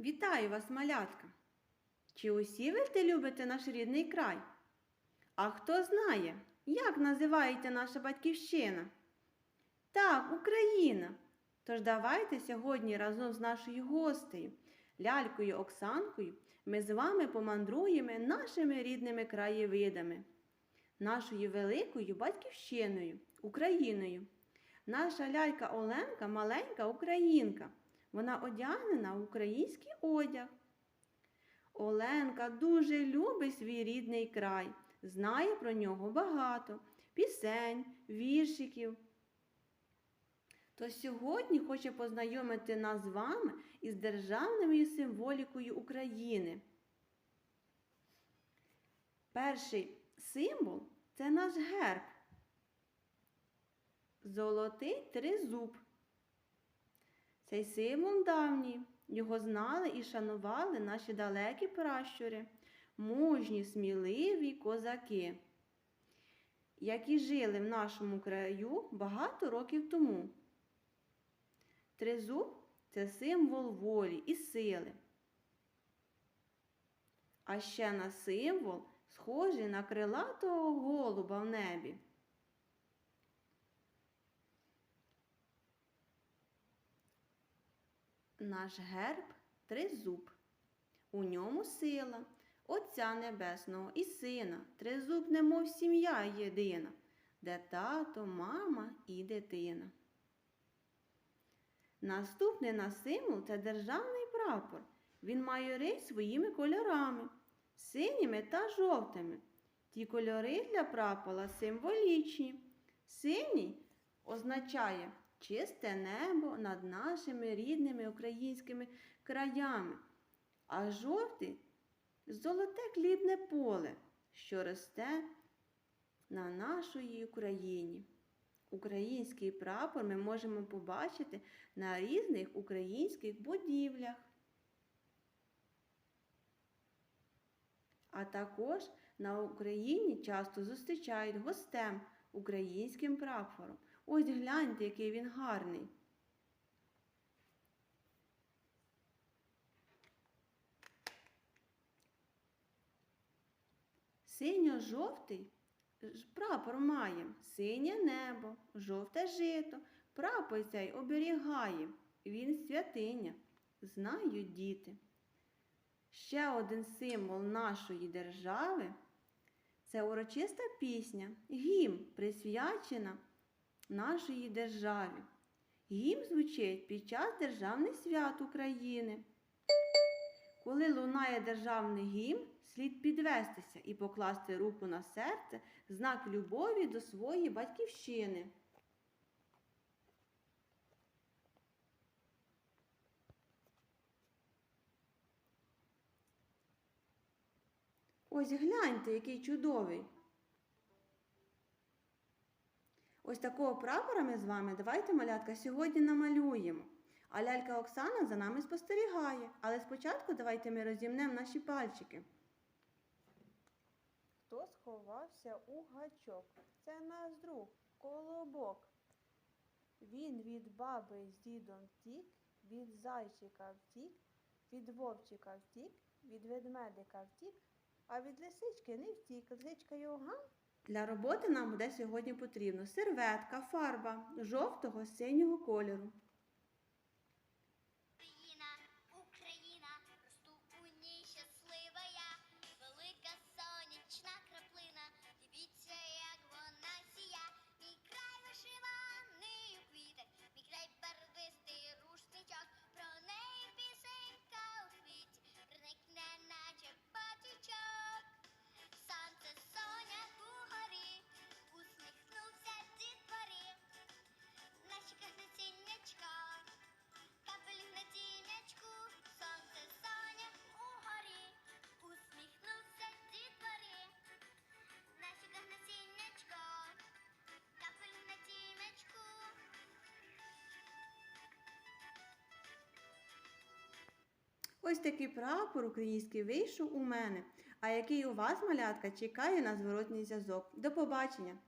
Вітаю вас, малятка! Чи усі ви ти любите наш рідний край? А хто знає, як називається наша батьківщина? Так, Україна. Тож давайте сьогодні разом з нашою гостею, лялькою Оксанкою, ми з вами помандруємо нашими рідними краєвидами, нашою великою батьківщиною, Україною. Наша лялька Оленка маленька українка. Вона одягнена в український одяг. Оленка дуже любить свій рідний край, знає про нього багато пісень, віршиків. То сьогодні хоче познайомити нас з вами із державною символікою України. Перший символ це наш герб. Золотий тризуб. Цей символ давній. Його знали і шанували наші далекі пращури, мужні, сміливі козаки, які жили в нашому краю багато років тому. Тризуб це символ волі і сили. А ще на символ схожий на крилатого голуба в небі. Наш герб тризуб. У ньому сила Отця Небесного і Сина, тризуб, немов сім'я єдина, де тато, мама і дитина. Наступний на символ це державний прапор. Він має рись своїми кольорами, синіми та жовтими. Ті кольори для прапора символічні. Синій означає чисте небо над нашими рідними українськими краями, а жовтий золоте клідне поле, що росте на нашій Україні. Український прапор ми можемо побачити на різних українських будівлях. А також на Україні часто зустрічають гостем українським прапором. Ось гляньте, який він гарний. Синьо-жовтий прапор має синє небо, жовте жито. Прапор цей оберігає. Він святиня, знають діти. Ще один символ нашої держави це урочиста пісня, гімн, присвячена нашої державі. Гімн звучить під час державних свят України. Коли лунає державний гімн, слід підвестися і покласти руку на серце знак любові до своєї батьківщини. Ось гляньте, який чудовий. Ось такого прапора ми з вами давайте, малятка, сьогодні намалюємо. А лялька Оксана за нами спостерігає. Але спочатку давайте ми розімнемо наші пальчики. Хто сховався у гачок? Це наш друг колобок. Він від баби з дідом втік, від зайчика втік, від вовчика втік, від ведмедика втік, а від лисички не втік. Лисичка його гам. Для роботи нам буде сьогодні потрібно серветка, фарба жовтого синього кольору. Ось такий прапор український вийшов у мене. А який у вас, малятка, чекає на зворотній зв'язок. До побачення!